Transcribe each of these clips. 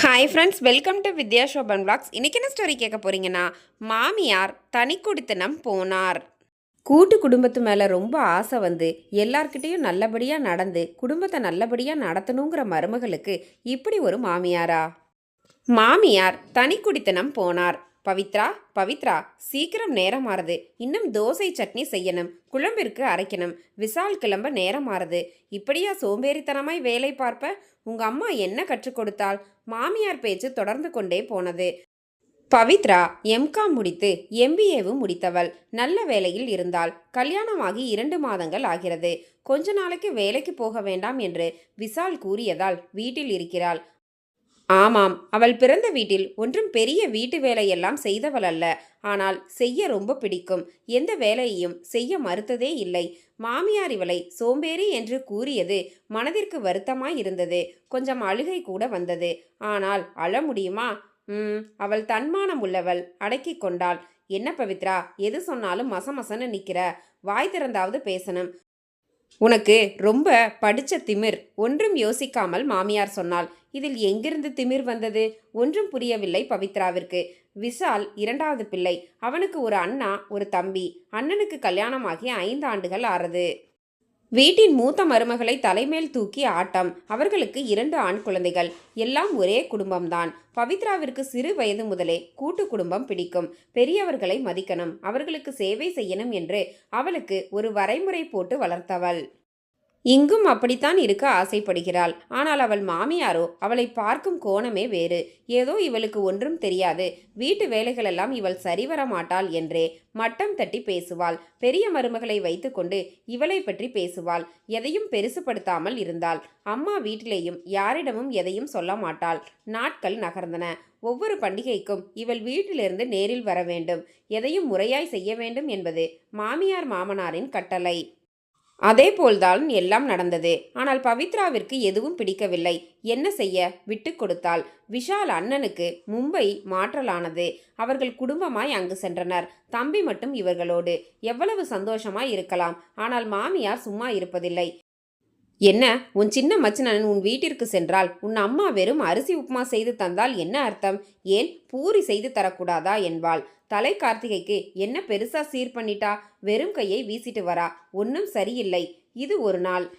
Hi friends welcome to Vidya Shoban blogs இன்றைக்கி என்ன story கேட்க போகிறீங்கன்னா மாமியார் தனி குடித்தனம் போனார். கூட்டு குடும்பத்து மேலே ரொம்ப ஆசை வந்து எல்லார்கிட்டேயும் நல்லபடியாக நடந்து குடும்பத்தை நல்லபடியாக நடத்தணுங்கிற மருமகளுக்கு இப்படி ஒரு மாமியாரா? மாமியார் தனி குடித்தனம் போனார். பவித்ரா பவித்ரா சீக்கிரம் நேரம் ஆறுது இன்னும் தோசை சட்னி செய்யணும். குழம்பிற்கு அரைக்கணும். விசால் கிளம்ப நேரம் ஆறுது இப்படியா சோம்பேறித்தனமாய் வேலை பார்ப்ப? உங்க அம்மா என்ன கற்றுக் கொடுத்தால் மாமியார் பேச்சு தொடர்ந்து கொண்டே போனது. பவித்ரா எம்காம் முடித்து எம்பிஏவும் முடித்தவள். நல்ல வேலையில் இருந்தாள். கல்யாணமாகி இரண்டு மாதங்கள் ஆகிறது. கொஞ்ச நாளைக்கு வேலைக்கு போக வேண்டாம் என்று விசால் கூறியதால் வீட்டில் இருக்கிறாள். ஆமாம் அவள் பிறந்த வீட்டில் ஒன்றும் பெரிய வீட்டு வேலையெல்லாம் செய்தவள் அல்ல. ஆனால் செய்ய ரொம்ப பிடிக்கும். எந்த வேலையையும் செய்ய மறுத்ததே இல்லை. மாமியார் இவளை சோம்பேறி என்று கூறியது மனதிற்கு வருத்தமாய் இருந்தது. கொஞ்சம் அழுகை கூட வந்தது. ஆனால் அழ முடியுமா? ம் அவள் தன்மானம் உள்ளவள் அடக்கி கொண்டாள். என்ன பவித்ரா எது சொன்னாலும் மசமசன்னு நிற்கிற வாய் திறந்தாவது பேசணும். உனக்கு ரொம்ப படிச்ச திமிர் ஒன்றும் யோசிக்காமல் மாமியார் சொன்னாள். இதில் எங்கிருந்து திமிர் வந்தது? ஒன்றும் புரியவில்லை பவித்ராவிற்கு. விஷால் இரண்டாவது பிள்ளை. அவனுக்கு ஒரு அண்ணா ஒரு தம்பி. அண்ணனுக்கு கல்யாணமாகி ஐந்து ஆண்டுகள் ஆறது. வீட்டின் மூத்த மருமகளை தலைமேல் தூக்கி ஆட்டம். அவர்களுக்கு இரண்டு ஆண் குழந்தைகள். எல்லாம் ஒரே குடும்பம்தான். பவித்ராவிற்கு சிறு வயது முதலே கூட்டு குடும்பம் பிடிக்கும். பெரியவர்களை மதிக்கணும். அவர்களுக்கு சேவை செய்யணும் என்று அவளுக்கு ஒரு வரைமுறை போட்டு வளர்த்தவள். இங்கும் அப்படித்தான் இருக்க ஆசைப்படுகிறாள். ஆனால் அவள் மாமியாரோ அவளை பார்க்கும் கோணமே வேறு. ஏதோ இவளுக்கு ஒன்றும் தெரியாது. வீட்டு வேலைகளெல்லாம் இவள் சரிவர மாட்டாள் என்றே மட்டம் தட்டி பேசுவாள். பெரிய மருமகளை வைத்துக்கொண்டு இவளை பற்றி பேசுவாள். எதையும் பெருசுபடுத்தாமல் இருந்தாள். அம்மா வீட்டிலேயும் யாரிடமும் எதையும் சொல்ல மாட்டாள். நாட்கள் நகர்ந்தன. ஒவ்வொரு பண்டிகைக்கும் இவள் வீட்டிலிருந்து நேரில் வர வேண்டும். எதையும் முறையாய் செய்ய வேண்டும் என்பது மாமியார் மாமனாரின் கட்டளை. அதே போல்தான் எல்லாம் நடந்தது. ஆனால் பவித்ராவிற்கு எதுவும் பிடிக்கவில்லை. என்ன செய்ய? விட்டு கொடுத்தால் விஷால் அண்ணனுக்கு மும்பை மாற்றலானது. அவர்கள் குடும்பமாய் அங்கு சென்றனர். தம்பி மட்டும் இவர்களோடு. எவ்வளவு சந்தோஷமாய் இருக்கலாம். ஆனால் மாமியார் சும்மா இருப்பதில்லை. என்ன உன் சின்ன மச்சனன் உன் வீட்டிற்கு சென்றால் உன் அம்மா வெறும் அரிசி உப்புமா செய்து தந்தால் என்ன அர்த்தம்? ஏன் பூரி செய்து தரக்கூடாதா என்பாள். தலை கார்த்திகைக்கு என்ன பெருசா சீர் பண்ணிட்டா? வெறும் கையை வீசிட்டு வரா. ஒன்றும் சரியில்லை. இது ஒரு நாள்.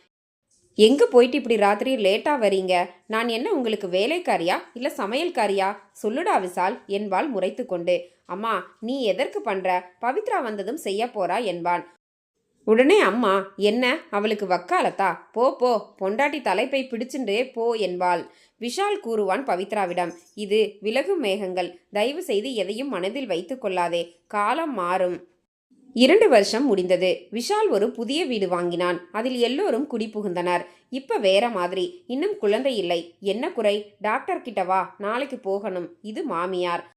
எங்க போயிட்டு இப்படி ராத்திரி லேட்டா வரீங்க? நான் என்ன உங்களுக்கு வேலைக்காரியா? இல்ல சமையல்காரியா? சொல்லுடா விசால் என்பாள் முறைத்து கொண்டு அம்மா நீ எதற்கு பண்ற? பவித்ரா வந்ததும் செய்ய போறா என்பான். உடனே அம்மா என்ன? அவளுக்கு வக்காலத்தா? போ போ. பொண்டாட்டி தலைப்பை பிடிச்சுண்டே போ என்பாள். விஷால் கூறுவான் பவித்ராவிடம் இது விலகும் மேகங்கள். தயவு செய்து எதையும் மனதில் வைத்துக் கொள்ளாதே. காலம் மாறும். இரண்டு வருஷம் முடிந்தது. விஷால் ஒரு புதிய வீடு வாங்கினான். அதில் எல்லோரும் குடிபுகுந்தனர் இப்ப வேற மாதிரி. இன்னும் குழந்தை இல்லை. என்ன குறை? டாக்டர் கிட்ட வா. நாளைக்கு போகணும். இது மாமியார்.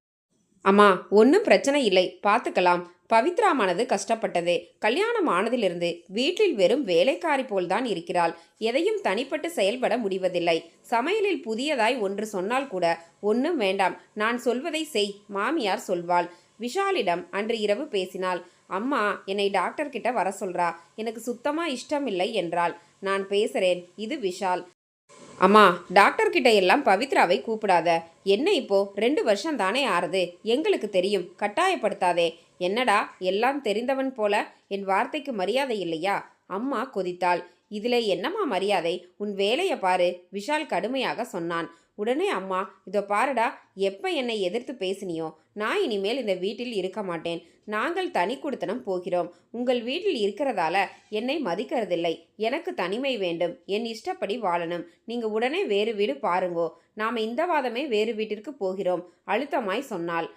அம்மா ஒன்றும் பிரச்சனை இல்லை. பார்த்துக்கலாம். பவித்ராமானது கஷ்டப்பட்டது. கல்யாணம் ஆனதிலிருந்து வீட்டில் வெறும் வேலைக்காரி போல்தான் இருக்கிறாள். எதையும் தனிப்பட்டு செயல்பட முடிவதில்லை. சமையலில் புதியதாய் ஒன்று சொன்னால் கூட ஒன்றும் வேண்டாம். நான் சொல்வதை செய். மாமியார் சொல்வாள். விஷாலிடம் அன்று இரவு பேசினாள். அம்மா என்னை டாக்டர் கிட்ட வர சொல்றா. எனக்கு சுத்தமா இஷ்டமில்லை என்றாள். நான் பேசுறேன். இது விஷால். அம்மா டாக்டர்கிட்ட எல்லாம் பவித்ராவை கூப்பிடாத. என்ன இப்போ? ரெண்டு வருஷம் தானே ஆறுது. எங்களுக்கு தெரியும். கட்டாயப்படுத்தாதே. என்னடா எல்லாம் தெரிந்தவன் போல? என் வார்த்தைக்கு மரியாதை இல்லையா? அம்மா கொதித்தாள். இதில் என்னம்மா மரியாதை? உன் வேலையை பாரு விஷால் கடுமையாக சொன்னான். உடனே அம்மா இதோ பாருடா எப்போ என்னை எதிர்த்து பேசினியோ? நான் இனிமேல் இந்த வீட்டில் இருக்க மாட்டேன். நாங்கள் தனி கொடுத்தனம் போகிறோம். உங்கள் வீட்டில் இருக்கிறதால என்னை மதிக்கிறதில்லை. எனக்கு தனிமை வேண்டும். என் இஷ்டப்படி வாழணும். நீங்க உடனே வேறு வீடு பாருங்கோ. நாம் இந்த வாதமே வேறு வீட்டிற்கு போகிறோம். அழுத்தமாய் சொன்னாள்.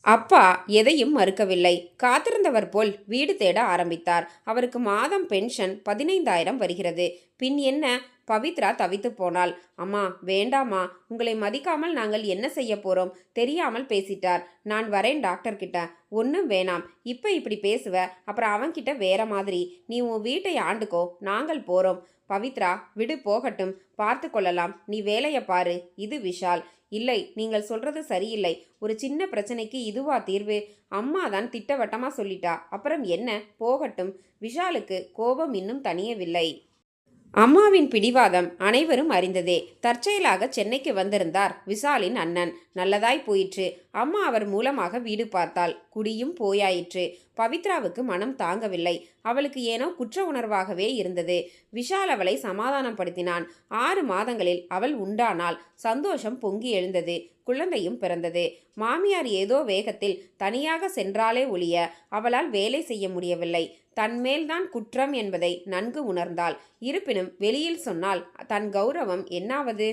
அப்பா எதையும் மறுக்கவில்லை. காத்திருந்தவர் போல் வீடு தேட ஆரம்பித்தார். அவருக்கு மாதம் பென்ஷன் பதினைந்தாயிரம் வருகிறது. பின் என்ன? பவித்ரா தவித்து போனாள். அம்மா வேண்டாமா உங்களை மதிக்காமல் நாங்கள் என்ன செய்ய போறோம்? தெரியாமல் பேசிட்டார். நான் வரேன் டாக்டர் கிட்ட. ஒன்றும் வேணாம். இப்போ இப்படி பேசுவ. அப்புறம் அவன்கிட்ட வேற மாதிரி. நீ உன் வீட்டை ஆண்டுக்கோ. நாங்கள் போறோம். பவித்ரா விடு போகட்டும். பார்த்து கொள்ளலாம். நீ வேலையை பாரு. இது விஷால். இல்லை நீங்கள் சொல்றது சரியில்லை. ஒரு சின்ன பிரச்சனைக்கு இதுவா தீர்வு? அம்மா தான் திட்டவட்டமா சொல்லிட்டா. அப்புறம் என்ன? போகட்டும். விஷாலுக்கு கோபம் இன்னும் தணியவில்லை. அம்மாவின் பிடிவாதம் அனைவரும் அறிந்ததே. தற்செயலாக சென்னைக்கு வந்திருந்தார் விஷாலின் அண்ணன். நல்லதாய் போயிற்று. அம்மா அவர் மூலமாக வீடு பார்த்தாள். குடியும் போயாயிற்று. பவித்ராவுக்கு மனம் தாங்கவில்லை. அவளுக்கு ஏனோ குற்ற உணர்வாகவே இருந்தது. விஷால் அவளை சமாதானப்படுத்தினான். ஆறு மாதங்களில் அவள் உண்டானால் சந்தோஷம் பொங்கி எழுந்தது. குழந்தையும் பிறந்தது. மாமியார் ஏதோ வேகத்தில் தனியாக சென்றாலே ஒழிய அவளால் வேலை செய்ய முடியவில்லை. தன்மேல்தான் குற்றம் என்பதை நன்கு உணர்ந்தாள். இருப்பினும் வெளியில் சொன்னால் தன் கௌரவம் என்னாவது?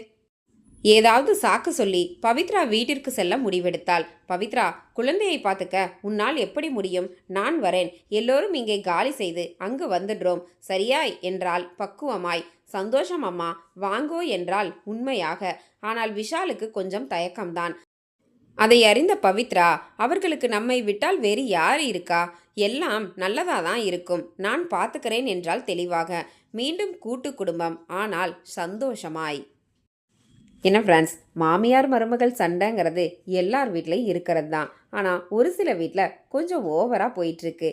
ஏதாவது சாக்கு சொல்லி பவித்ரா வீட்டிற்கு செல்ல முடிவெடுத்தாள். பவித்ரா குழந்தையை பார்த்துக்க உன்னால் எப்படி முடியும்? நான் வரேன். எல்லோரும் இங்கே காலி செய்து அங்கு வந்துடுறோம். சரியாய் என்றால் பக்குவமாய். சந்தோஷம் அம்மா. வாங்கோ என்றால் உண்மையாக. ஆனால் விஷாலுக்கு கொஞ்சம் தயக்கம்தான். அதை அறிந்த பவித்ரா அவர்களுக்கு நம்மை விட்டால் வேறு யார் இருக்கா? எல்லாம் நல்லதா தான் இருக்கும். நான் பார்த்துக்கிறேன் என்றால் தெளிவாக. மீண்டும் கூட்டு குடும்பம். ஆனால் சந்தோஷமாய். என்ன ஃப்ரெண்ட்ஸ் மாமியார் மருமகள் சண்டைங்கிறது எல்லார் வீட்லேயும் இருக்கிறது தான் ஆனால் ஒரு சில வீட்டில் கொஞ்சம் ஓவராக போயிட்டுருக்கு.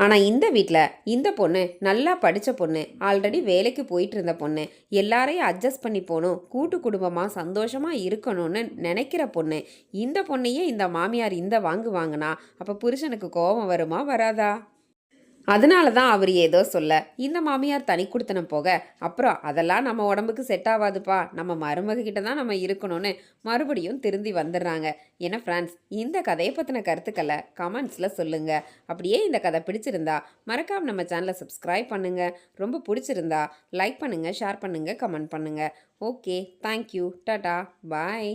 ஆனால் இந்த வீட்டில் இந்த பொண்ணு நல்லா படித்த பொண்ணு ஆல்ரெடி வேலைக்கு போயிட்டு இருந்த பொண்ணு எல்லாரையும் அட்ஜஸ்ட் பண்ணி போகணும் கூட்டு குடும்பமாக சந்தோஷமாக இருக்கணும்னு நினைக்கிற பொண்ணு இந்த பொண்ணையே இந்த மாமியார் இந்த வாங்கு வாங்கினா அப்போ புருஷனுக்கு கோபம் வருமா வராதா? அதனால தான் அவர் ஏதோ சொல்ல இந்த மாமியார் தனி கொடுத்தனம் போக அப்புறம் அதெல்லாம் நம்ம உடம்புக்கு செட் ஆகாதுப்பா நம்ம மருமக கிட்ட தான் நம்ம இருக்கணும்னு மறுபடியும் திருந்தி வந்துடுறாங்க. ஏன்னா ஃப்ரெண்ட்ஸ் இந்த கதையை பற்றின கருத்துக்களை கமெண்ட்ஸில் சொல்லுங்கள் அப்படியே இந்த கதை பிடிச்சிருந்தா மறக்காமல் நம்ம சேனலை சப்ஸ்கிரைப் பண்ணுங்கள் ரொம்ப பிடிச்சிருந்தா லைக் பண்ணுங்கள் ஷேர் பண்ணுங்கள் கமெண்ட் பண்ணுங்கள் ஓகே தேங்க்யூ டாடா பாய்